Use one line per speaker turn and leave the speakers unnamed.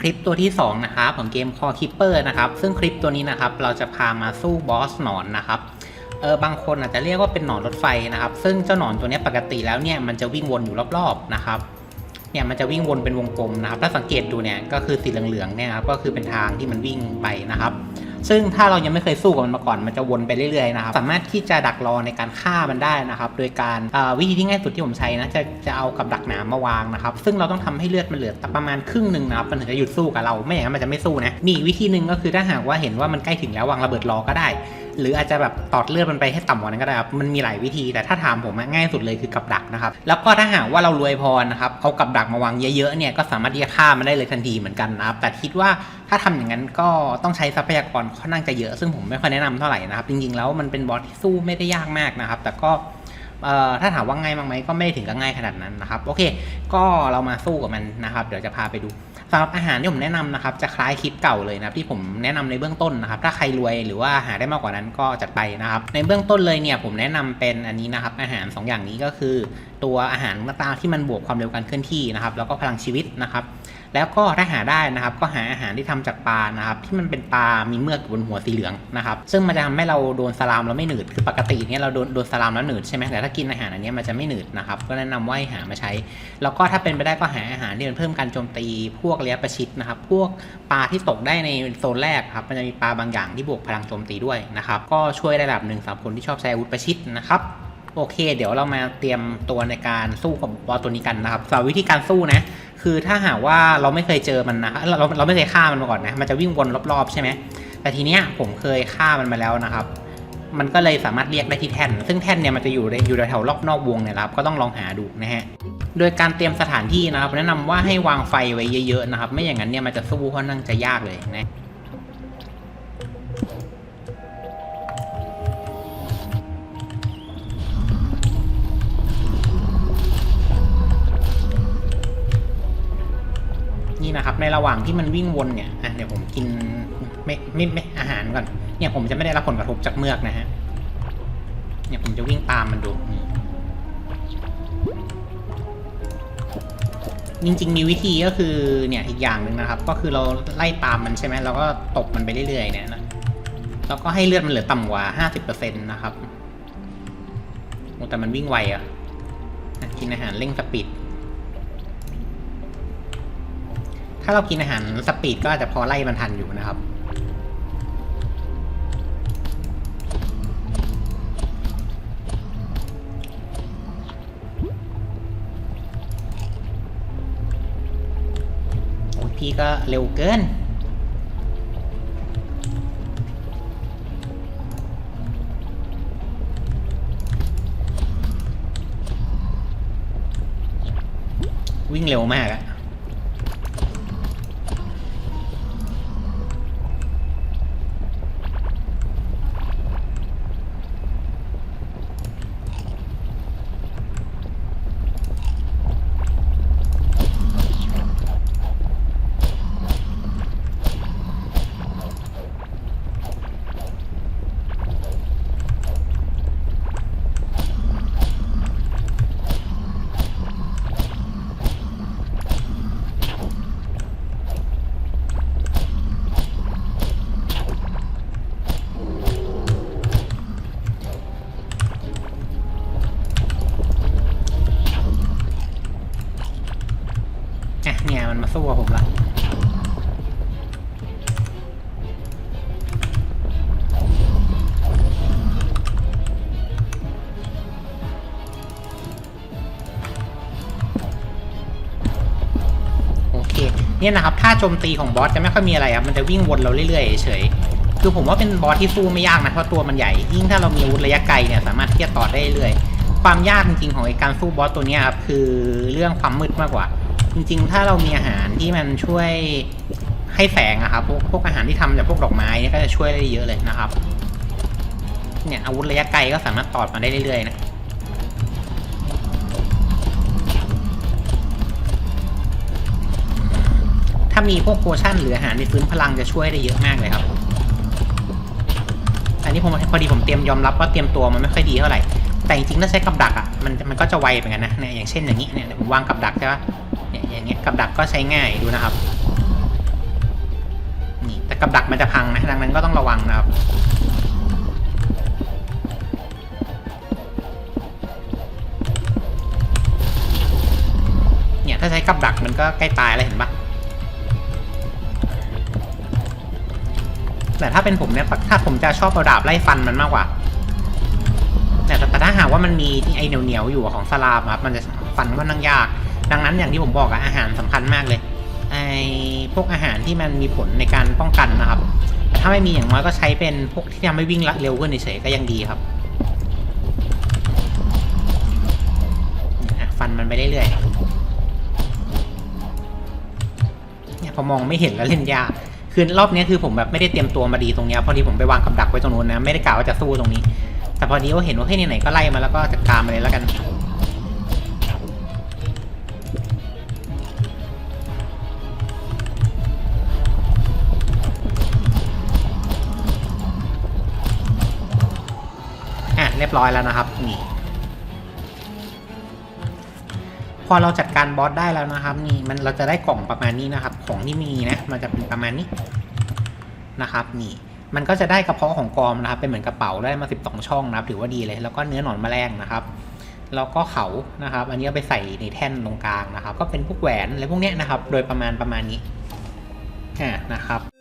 คลิปตัวที่ 2 นะครับของเกมคอคิปเปอร์นะครับ ซึ่งคลิปตัวนี้นะครับ เราจะพามาสู้บอสหนอนนะครับเออบางคนอาจจะเรียกว่าเป็นหนอนรถไฟนะครับ ซึ่งเจ้าหนอนตัวนี้ปกติแล้วเนี่ยมันจะวิ่งวนอยู่รอบๆนะครับเนี่ยมันจะวิ่งวนเป็นวงกลมนะครับถ้าสังเกตดูเนี่ยก็คือสีเหลืองๆเนี่ยครับก็คือเป็นทางที่มันวิ่งไปนะครับ ซึ่งถ้าเรายังไม่เคยสู้กับมันมาก่อนมันจะวนไปเรื่อยๆนะครับสามารถที่จะดักรอในการฆ่ามันได้นะครับโดยการวิธีที่ง่ายสุดที่ผมใช้นะจะจะเอากับดักหนามมาวางนะครับซึ่งเราต้องทำให้เลือดมันเหลือประมาณครึ่งหนึ่งนะครับมันถึงจะหยุดสู้กับเราไม่อย่างนั้นมันจะไม่สู้นะมีวิธีหนึ่งก็คือถ้าหากว่าเห็นว่ามันใกล้ถึงแล้ววางระเบิดรอก็ได้ หรืออาจจะแบบตอดเลือดมันไปให้ต่ำกว่านั้นก็ได้ครับมันมีหลายวิธีแต่ถ้าถามผมง่ายสุดเลยคือกับดักนะครับแล้วก็ถ้าหากว่าเรารวยพอนะครับเอากับดักมาวางเยอะๆเนี่ยก็สามารถที่จะฆ่ามันได้เลยทันทีเหมือนกันนะครับแต่คิดว่าถ้าทำอย่างนั้นก็ต้องใช้ทรัพยากรค่อนข้างจะเยอะ ซึ่งผมไม่ค่อยแนะนำเท่าไหร่นะครับจริงๆแล้วมันเป็นบอสที่สู้ไม่ได้ยากมากนะครับแต่ก็ ถ้าถามว่าง่ายมั้งไหมก็ไม่ถึงกับง่ายขนาดนั้นนะครับโอเค ก็เรามาสู้กับมันนะครับ เดี๋ยวจะพาไปดูสำหรับอาหารที่ผมแนะนำนะครับจะคล้ายคลิปเก่าเลยนะครับที่ผมแนะนำในเบื้องต้นนะครับถ้าใครรวยหรือว่าหาได้มากกว่านั้นก็จัดไปนะครับ ในเบื้องต้นเลยเนี่ยผมแนะนำเป็นอันนี้นะครับอาหาร 2 อย่างนี้ก็คือ ตัวอาหารต่างๆที่มันบวกความเร็วการเคลื่อนที่นะครับแล้วก็พลังชีวิตนะครับ แล้วก็ถ้าหาได้นะครับ ก็หาอาหารที่ทำจากปลานะครับที่มันเป็นปลา มีเมือกอยู่บนหัวสีเหลืองนะครับซึ่งมันจะทำให้เราโดนสลามแล้วไม่หนืดคือปกติเนี่ยเราโดนโดนสลามแล้วหนืดใช่ไหมแต่ถ้ากินอาหารอันนี้มันจะไม่หนืดนะครับก็แนะนำว่าหามาใช้ แล้วก็ถ้าเป็นไปได้ก็หาอาหารที่มันเพิ่มการโจมตี พวกระยประชิดนะครับพวกปลาที่ตกได้ในโซนแรกครับมันจะมีปลาบางอย่างที่บวกพลังโจมตีด้วยนะครับก็ช่วยได้ระดับหนึ่งสำหรับคนที่ชอบใช้อาวุธประชิดนะครับ โอเค เดี๋ยวเรามาเตรียมตัวในการสู้กับบอสตัวนี้กันนะครับสำหรับวิธีการสู้นะ คือถ้าหากว่าเราไม่เคยเจอมันนะเราเราเราไม่เคยฆ่ามันมาก่อนนะ มันจะวิ่งวนรอบๆใช่ไหมแต่ทีเนี้ยผมเคยฆ่ามันมาแล้วนะครับ มันก็เลยสามารถเรียกได้ที่แท่น ซึ่งแท่นเนี่ยมันจะอยู่ในอยู่แถวรอบนอกวงเนี่ยนะครับ ก็ต้องลองหาดูนะฮะ โดยการเตรียมสถานที่นะครับ แนะนำว่าให้วางไฟไว้เยอะๆนะครับ ไม่อย่างนั้นเนี่ยมันจะสู้ค่อนข้างจะยากเลยนะ นี่นะครับ ในระหว่างที่มันวิ่งวนเนี่ยอะเดี๋ยวผมกินไม่ไม่ไม่อาหารก่อน เนี่ยผมจะไม่ได้รับผลกระทบจากเมือกนะฮะ เนี่ยผมจะวิ่งตามมันดูจริง ๆ มีวิธีก็คือเนี่ยอีกอย่างหนึ่งนะครับ ก็คือเราไล่ตามมันใช่ไหมเราก็ตบมันไปเรื่อยๆเนี่ยนะแล้วก็ให้เลือดมันเหลือต่ำกว่าห้าสิบเปอร์เซ็นต์นะครับแต่มันวิ่งไวอะ่ะกินอาหารเร่งสปีด ถ้าเรากินอาหารสปีดก็อาจจะพอไล่มันทันอยู่นะครับ โอ้พี่ก็เร็วเกินวิ่งเร็วมากอะ เนี่ยมันมาสู้กับผมละโอเคเนี่ยนะครับท่าโจมตีของบอสจะไม่ค่อยมีอะไรครับมันจะวิ่งวนเราเรื่อยๆเฉยคือผมว่าเป็นบอสที่สู้ไม่ยากนะเพราะตัวมันใหญ่ ยิ่งถ้าเรามีอาวุธระยะไกลเนี่ยสามารถที่จะต่อได้เรื่อยความยากจริงๆของการสู้บอสตัวนี้ครับคือเรื่องความมืดมากกว่า จริงๆ ถ้าเรามีอาหารที่มันช่วยให้แสงอะครับพวกพวกอาหารที่ทำจากพวกดอกไม้เนี่ยก็จะช่วยได้เยอะเลยนะครับ เนี่ยอาวุธระยะไกลก็สามารถตอดมาได้เรื่อยๆนะถ้ามีพวกโพชั่นหรืออาหารในฟื้นพลังจะช่วยได้เยอะมากเลยครับ อันนี้ผมพอดีผมเตรียมยอมรับว่าเตรียมตัวมันไม่ค่อยดีเท่าไหร่แต่จริงๆถ้าใช้กับดักอะมันมันก็จะไวเหมือนกันนะเนี่ยอย่างเช่นอย่างนี้เนี่ยผมวางกับดักใช่ปะ เนี่ยอย่างเงี้ยกับดักก็ใช้ง่ายดูนะครับนี่แต่กับดักมันจะพังนะดังนั้นก็ต้องระวังนะครับเนี่ยถ้าใช้กับดักมันก็ใกล้ตายแล้วเห็นปะแต่ถ้าเป็นผมเนี่ยถ้าผมจะชอบเอาดาบไล่ฟันมันมากกว่าแต่แต่ถ้าหากว่ามันมีไอเหนียวเหนียวๆอยู่ของสลามครับมันจะฟันค่อนข้างยาก ดังนั้นอย่างที่ผมบอกอะอาหารสำคัญมากเลยไอพวกอาหารที่มันมีผลในการป้องกันนะครับแต่ถ้าไม่มีอย่างน้อยก็ใช้เป็นพวกที่ทำให้วิ่งเร็วขึ้นเฉยๆก็ยังดีครับฟันมันไปเรื่อยๆเนี่ยพอมองไม่เห็นแล้วเล่นยากคือรอบนี้คือผมแบบไม่ได้เตรียมตัวมาดีตรงเนี้ยพอดีผมไปวางกับดักไว้ตรงนู้นนะไม่ได้กะว่าจะสู้ตรงนี้ แต่พอดีว่าเห็นว่าเฮ้ยไหนๆก็ไล่มาแล้วก็จัดการมาเลยแล้วกัน ยบร้อยแล้วนะครับ นี่พอเราจัดการบอสได้แล้วนะครับ นี่มันเราจะได้กล่องประมาณนี้นะครับ ของที่มีนะมันจะเป็นประมาณนี้นะครับ นี่ มันก็จะได้กระเพาะของกอมนะครับ เป็นเหมือนกระเป๋าได้มา 12 ช่องนะครับ ถือว่าดีเลยแล้วก็เนื้อหนอนแมลงนะครับแล้วก็เขานะครับ อันนี้เอาไปใส่ในแท่นตรงกลางนะครับ ก็เป็นพวกแหวนอะไรพวกเนี้ยนะครับ โดยประมาณประมาณนี้อ่านะครับ